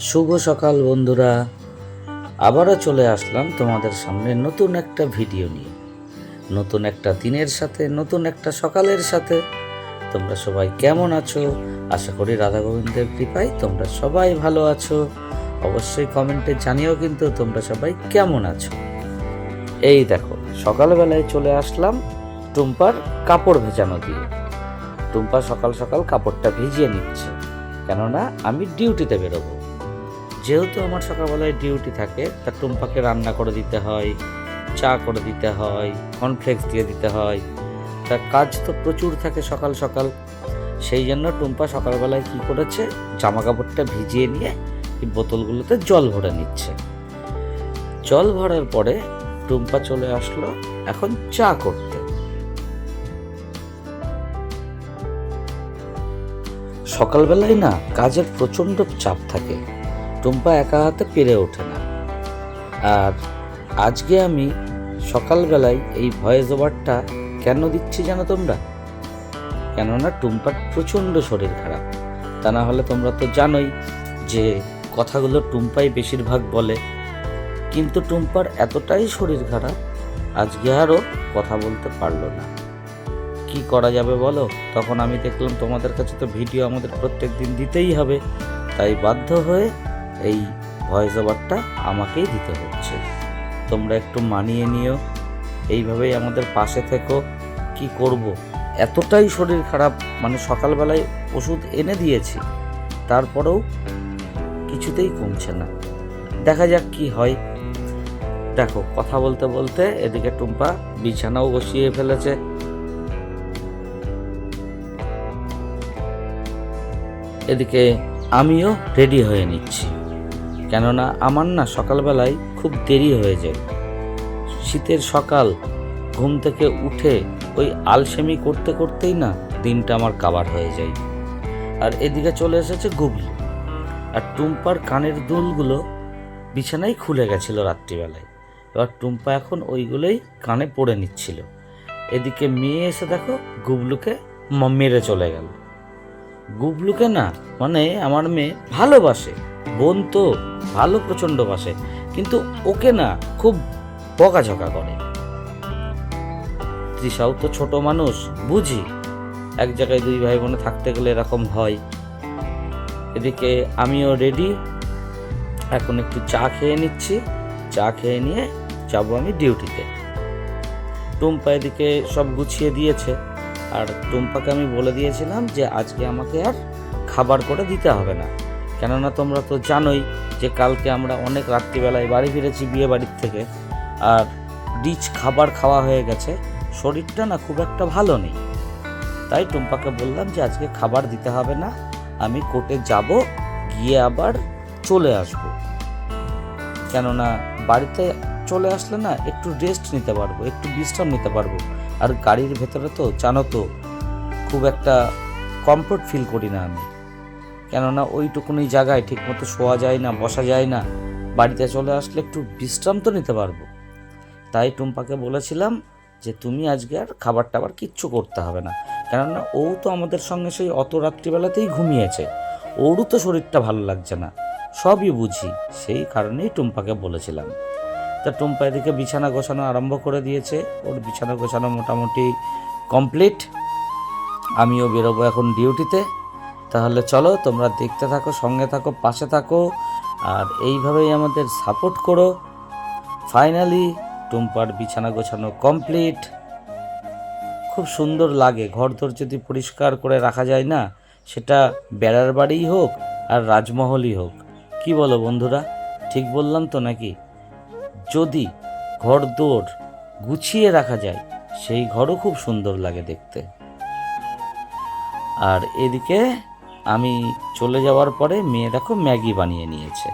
শুভ সকাল বন্ধুরা। আবারও চলে আসলাম তোমাদের সামনে নতুন একটা ভিডিও নিয়ে। নতুন একটা দিনের সাথে, নতুন একটা সকালের সাথে। তোমরা সবাই কেমন আছো? আশা করি রাধা গোবিন্দের কৃপায় তোমরা সবাই ভালো আছো। অবশ্যই কমেন্টে জানিও কিন্তু তোমরা সবাই কেমন আছো। এই দেখো, সকালবেলায় চলে আসলাম টুম্পার কাপড় ভেজানো দিয়ে। টুম্পা সকাল সকাল কাপড়টা ভিজিয়ে নিচ্ছে। কেননা আমি ডিউটিতে বেরোবো। যেহেতু আমার সকালবেলায় ডিউটি থাকে, তা টুম্পাকে রান্না করে দিতে হয়, চা করে দিতে হয় কর্নফ্লেক্স দিয়ে দিতে হয়। তার কাজ তো প্রচুর থাকে সকাল সকাল। সেই জন্য টুম্পা সকালবেলায় কী করেছে? জামা কাপড়টা ভিজিয়ে নিয়ে এই বোতলগুলোতে জল ভরে নিচ্ছে। জল ভরার পরে টুম্পা চলে আসলো এখন চা করতে। সকালবেলায় না কাজের প্রচণ্ড চাপ থাকে। টুম্পা একা হাতে পেরে ওঠে না। আর আজকে আমি সকালবেলায় এই ভয়েস ওভারটা কেন দিচ্ছি জানো তোমরা? কেননা টুম্পার প্রচণ্ড শরীর খারাপ। তা না হলে তোমরা তো জানোই যে কথাগুলো টুম্পাই বেশিরভাগ বলে। কিন্তু টুম্পার এতটাই শরীর খারাপ, আজকে আরও কথা বলতে পারল না। কি করা যাবে বলো? তখন আমি দেখলাম তোমাদের কাছে তো ভিডিও আমাদের প্রত্যেক দিন দিতেই হবে। তাই বাধ্য হয়ে এই ভয়েস ওভারটা আমাকেই দিতে হচ্ছে। তোমরা একটু মানিয়ে নিও। এইভাবেই আমাদের পাশে থেকো। কি করব? এতটাই শরীর খারাপ। মানে সকালবেলায় ওষুধ এনে দিয়েছি। তারপরেও কিছুতেই কমছে না। দেখা যাক কি হয়। দেখো, কথা বলতে বলতে এদিকে টুম্পা বিছানাও বসিয়ে ফেলেছে। এদিকে আমিও রেডি হয়ে নিচ্ছি। কেননা আমার না সকালবেলায় খুব দেরি হয়ে যায়। শীতের সকাল, ঘুম থেকে উঠে ওই আলসেমি করতে করতেই না দিনটা আমার কাবার হয়ে যায়। আর এদিকে চলে এসেছে গুগলি। আর টুম্পার কানের দুলগুলো বিছানায় খুলে গেছিল রাত্রিবেলায়। এবার টুম্পা এখন ওইগুলোই কানে পড়ে নিচ্ছিল। এদিকে মেয়ে এসে দেখো গুবলুকে মেরে চলে গেল। গুবলুকে না মানে আমার মেয়ে ভালোবাসে। বোন তো ভালো প্রচণ্ড বাসে। কিন্তু ওকে না খুব বকাঝকা করে। তৃষাও তো ছোট মানুষ, বুঝি? এক জায়গায় দুই ভাই বোনে থাকতে গেলে এরকম হয়। এদিকে আমিও রেডি এখন একটু চা খেয়ে নিচ্ছি। চা খেয়ে নিয়ে যাব আমি ডিউটিতে টুম্পা এদিকে সব গুছিয়ে দিয়েছে। আর টুম্পাকে আমি বলে দিয়েছিলাম যে, আজকে আমাকে আর খাবার করে দিতে হবে না। কেননা তোমরা তো জানোই যে কালকে আমরা অনেক রাত্রিবেলায় বাড়ি ফিরেছি বিয়ে বাড়ির থেকে। আর রিচ খাবার খাওয়া হয়ে গেছে, শরীরটা না খুব একটা ভালো নেই। তাই টুম্পাকে বললাম যে আজকে খাবার দিতে হবে না, আমি কোর্টে যাব, গিয়ে আবার চলে আসব। কেননা বাড়িতে চলে আসলে না একটু রেস্ট নিতে পারব, একটু বিশ্রাম নিতে পারব। আর গাড়ির ভেতরে তো জানো তো, খুব একটা কমফোর্ট ফিল করি না আমি। কেননা ওইটুকুনি জায়গায় ঠিকমতো শোয়া যায় না, বসা যায় না। বাড়িতে চলে আসলে একটু বিশ্রাম তো নিতে পারব। তাই টুম্পাকে বলেছিলাম যে, তুমি আজকে আর খাবার টাবার কিচ্ছু করতে হবে না। কেননা ও তো আমাদের সঙ্গে সেই অত রাত্রিবেলাতেই ঘুমিয়েছে। ওরও তো শরীরটা ভালো লাগছে না। সবই বুঝি, সেই কারণেই টুম্পাকে বলেছিলাম। তা টুম্পা এদিকে বিছানা গোছানো আরম্ভ করে দিয়েছে। ওর বিছানা গোছানো মোটামুটি কমপ্লিট। আমিও বেরোবো এখন ডিউটিতে। তাহলে চলো তোমরা দেখতে থাকো, সঙ্গে থাকো, পাশে থাকো, আর এইভাবেই আমাদের সাপোর্ট করো। ফাইনালি টুম্পার বিছানা গোছানো কমপ্লিট খুব সুন্দর লাগে, ঘরদোর যদি পরিষ্কার করে রাখা যায় না, সেটা বেড়ার বাড়িই হোক আর রাজমহলই হোক। কি বলো বন্ধুরা, ঠিক বললাম তো নাকি? যদি ঘরদোর গুছিয়ে রাখা যায়, সেই ঘরও খুব সুন্দর লাগে দেখতে। আর এদিকে আমি চলে যাওয়ার পরে মেয়ে দেখো ম্যাগি বানিয়ে নিয়েছে।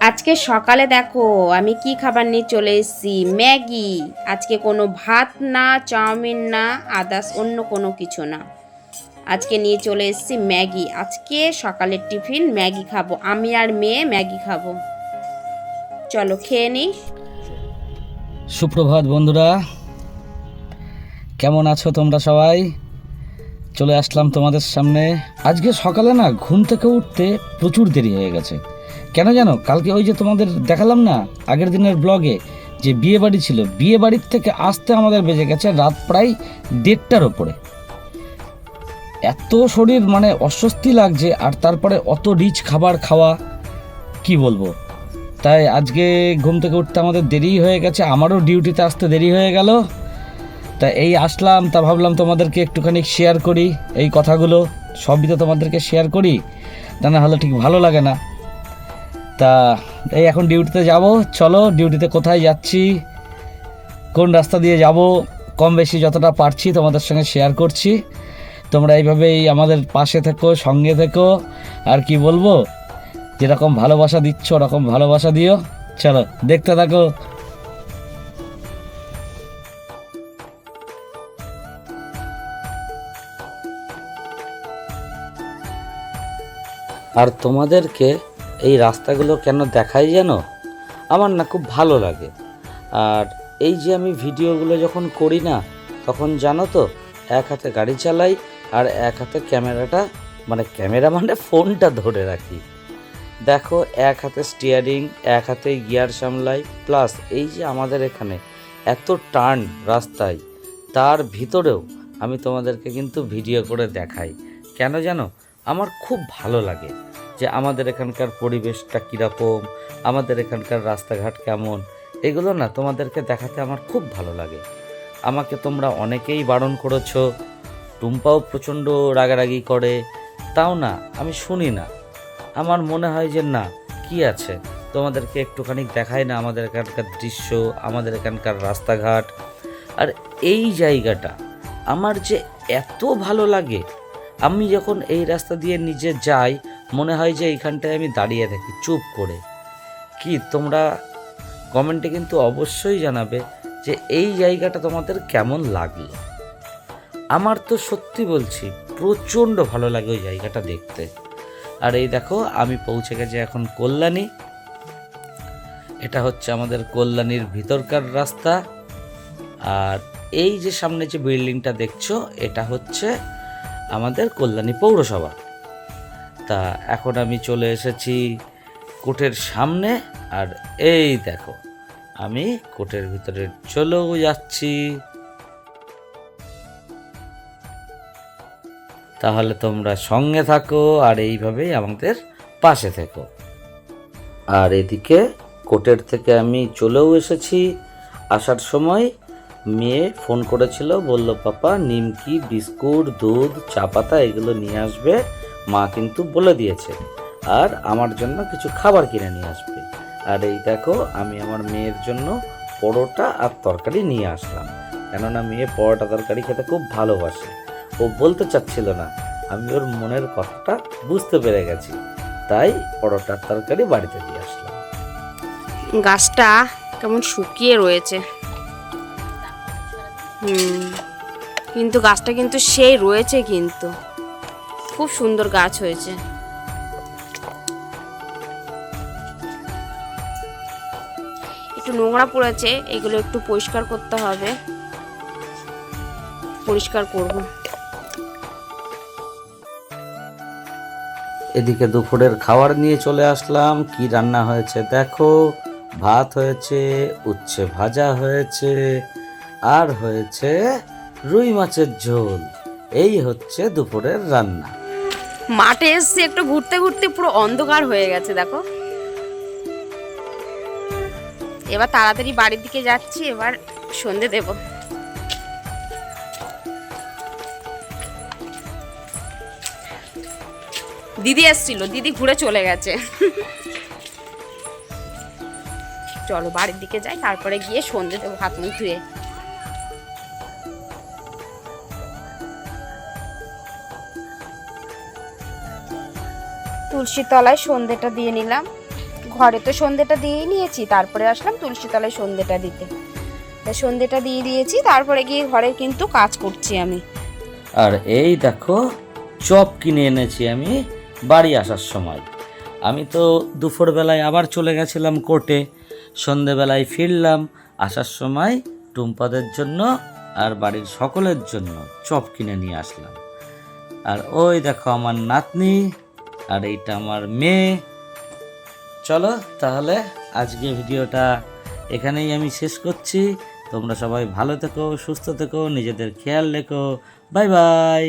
আজকে সকালে দেখো আমি কি খাবার নিয়ে চলে এসেছি? ম্যাগি। আজকে কোনো ভাত না চাউমিন না আদার্স অন্য কোনো কিছু না। আজকে নিয়ে চলে এসেছি ম্যাগি। আজকে সকালের টিফিন ম্যাগি খাব। আমি আর মেয়ে ম্যাগি খাব। চলো খেয়ে নিই সুপ্রভাত বন্ধুরা। কেমন আছো তোমরা সবাই? চলে আসলাম তোমাদের সামনে। আজকে সকালে না ঘুম থেকে উঠতে প্রচুর দেরি হয়ে গেছে। কেন জানো? কালকে ওই যে তোমাদের দেখালাম না, আগের দিনের ব্লগে যে বিয়ে বাড়ি ছিল বিয়ে বাড়ির থেকে আসতে আমাদের বেজে গেছে রাত প্রায় দেড়টার ওপরে। এত শরীর মানে অস্বস্তি লাগছে, আর তারপরে অত রিচ খাবার খাওয়া, কি বলব? তাই আজকে ঘুম থেকে উঠতে আমাদের দেরি হয়ে গেছে, আমারও ডিউটিতে আসতে দেরি হয়ে গেল। তা এই আসলাম, তা ভাবলাম তোমাদেরকে একটুখানি শেয়ার করি। এই কথাগুলো সবই তো তোমাদেরকে শেয়ার করি। তা না হলে ঠিক ভালো লাগে না। তা এই এখন ডিউটিতে যাব। চলো ডিউটিতে কোথায় যাচ্ছি? কোন রাস্তা দিয়ে যাব? কম বেশি যতটা পারছি তোমাদের সঙ্গে শেয়ার করছি। তোমরা এইভাবেই আমাদের পাশে থেকো, সঙ্গে থেকো। আর কি বলব? যেরকম ভালোবাসা দিচ্ছ, ওরকম ভালোবাসা দিও। চলো, দেখতে থাকো। আর তোমাদেরকে এই রাস্তাগুলো কেন দেখাই জানো আমার না খুব ভালো লাগে। আর এই যে আমি ভিডিওগুলো যখন করি না, তখন জানো তো, এক হাতে গাড়ি চালাই আর এক হাতে ক্যামেরাটা মানে ক্যামেরা মানে ফোনটা ধরে রাখি। দেখো, এক হাতে স্টিয়ারিং এক হাতে গিয়ার সামলাই প্লাস এই যে আমাদের এখানে এত টার্ন রাস্তায়, তার ভিতরেও আমি তোমাদেরকে কিন্তু ভিডিও করে দেখাই। কেন জানো? আমার খুব ভালো লাগে যে আমাদের এখানকার পরিবেশটা কীরকম, আমাদের এখানকার রাস্তাঘাট কেমন, এগুলো না তোমাদেরকে দেখাতে আমার খুব ভালো লাগে। আমাকে তোমরা অনেকেই বারণ করেছ, টুম্পাও প্রচণ্ড রাগারাগি করে, তাও না, আমি শুনি না। আমার মনে হয় যে না, কি আছে? তোমাদেরকে একটুখানি দেখায় না আমাদের এখানকার দৃশ্য, আমাদের এখানকার রাস্তাঘাট। আর এই জায়গাটা আমার যে এত ভালো লাগে আমি যখন এই রাস্তা দিয়ে নিজে যাই, মনে হয় যে এইখানটায় আমি দাঁড়িয়ে থাকি, চুপ করে। কি, তোমরা কমেন্টে কিন্তু অবশ্যই জানাবে যে এই জায়গাটা তোমাদের কেমন লাগল। আমার তো সত্যি বলছি, প্রচণ্ড ভালো লাগে ওই জায়গাটা দেখতে। আর এই দেখো, আমি পৌঁছে গেছি এখন কল্যাণী। এটা হচ্ছে আমাদের কল্যাণীর ভিতরকার রাস্তা। আর এই যে সামনে যে বিল্ডিংটা দেখছ, এটা হচ্ছে আমাদের কল্যাণী পৌরসভা। তা এখন আমি চলে এসেছি কোর্টের সামনে, আর এই দেখো, আমি কোর্টের ভিতরে চলেও যাচ্ছি। তাহলে তোমরা সঙ্গে থাকো আর এইভাবেই আমাদের পাশে থেকো। আর এদিকে কোর্টের থেকে আমি চলেও এসেছি। আসার সময় মেয়ে ফোন করেছিল, বলল, পাপা, নিমকি, বিস্কুট, দুধ, চা পাতা এগুলো নিয়ে আসবে। মা কিন্তু বলে দিয়েছে, আর আমার জন্য কিছু খাবার কিনে নিয়ে আসবে। আর এই দেখো, আমি আমার মেয়ের জন্য পরোটা আর তরকারি নিয়ে আসলাম। কেননা মেয়ে পরোটা তরকারি খেতে খুব ভালোবাসে। ও বলতে চাচ্ছিল না। আমি ওর মনের কথাটা বুঝতে পেরে গেছি। তাই পরোটার তরকারি বাড়িতে দিয়ে আসলাম। গাছটা কেমন শুকিয়ে রয়েছে। হুম। কিন্তু গাছটা কিন্তু সেই রয়েছে কিন্তু। খুব সুন্দর গাছ হয়েছে। একটু নোংরা পড়েছে, এগুলো একটু পরিষ্কার করতে হবে। পরিষ্কার করব। এদিকে দুপুরের খাবার নিয়ে চলে আসলাম। কি রান্না হয়েছে দেখো? ভাত হয়েছে, উচ্ছে ভাজা হয়েছে আর হয়েছে রুই মাছের ঝোল। এই হচ্ছে দুপুরের রান্না। মাঠে এসছে একটু ঘুরতে ঘুরতে পুরো অন্ধকার হয়ে গেছে, দেখো। এবার তাড়াতাড়ি বাড়ির দিকে যাচ্ছি, এবার সন্ধে দেব। দিদি এসছিল, দিদি ঘুরে চলে গেছে। চলো বাড়ির দিকে যাই, তারপরে গিয়ে সন্ধে দেবো, হাত মুখ ধুয়ে। তুলসী তলায় সন্ধেটা দিয়ে নিলাম। ঘরে তো সন্ধেটা দিয়েই নিয়েছি, তারপরে আসলাম তুলসী তলায় সন্ধেটা দিতে। তা সন্ধেটা দিয়ে দিয়েছি, তারপরে গিয়ে ঘরে কিন্তু কাজ করছি আমি। আর এই দেখো, চপ কিনে এনেছি আমি বাড়ি আসার সময়। আমি তো দুপুরবেলায় আবার চলে গেছিলাম কোর্টে, সন্ধেবেলায় ফিরলাম আসার সময় টুম্পাদের জন্য আর বাড়ির সকলের জন্য চপ কিনে নিয়ে আসলাম। আর ওই দেখো আমার নাতনি আর এইটা আমার মেয়ে। চলো তাহলে আজকে ভিডিওটা এখানেই আমি শেষ করছি। তোমরা সবাই ভালো থেকো, সুস্থ থেকো, নিজেদের খেয়াল রেখো। Bye bye.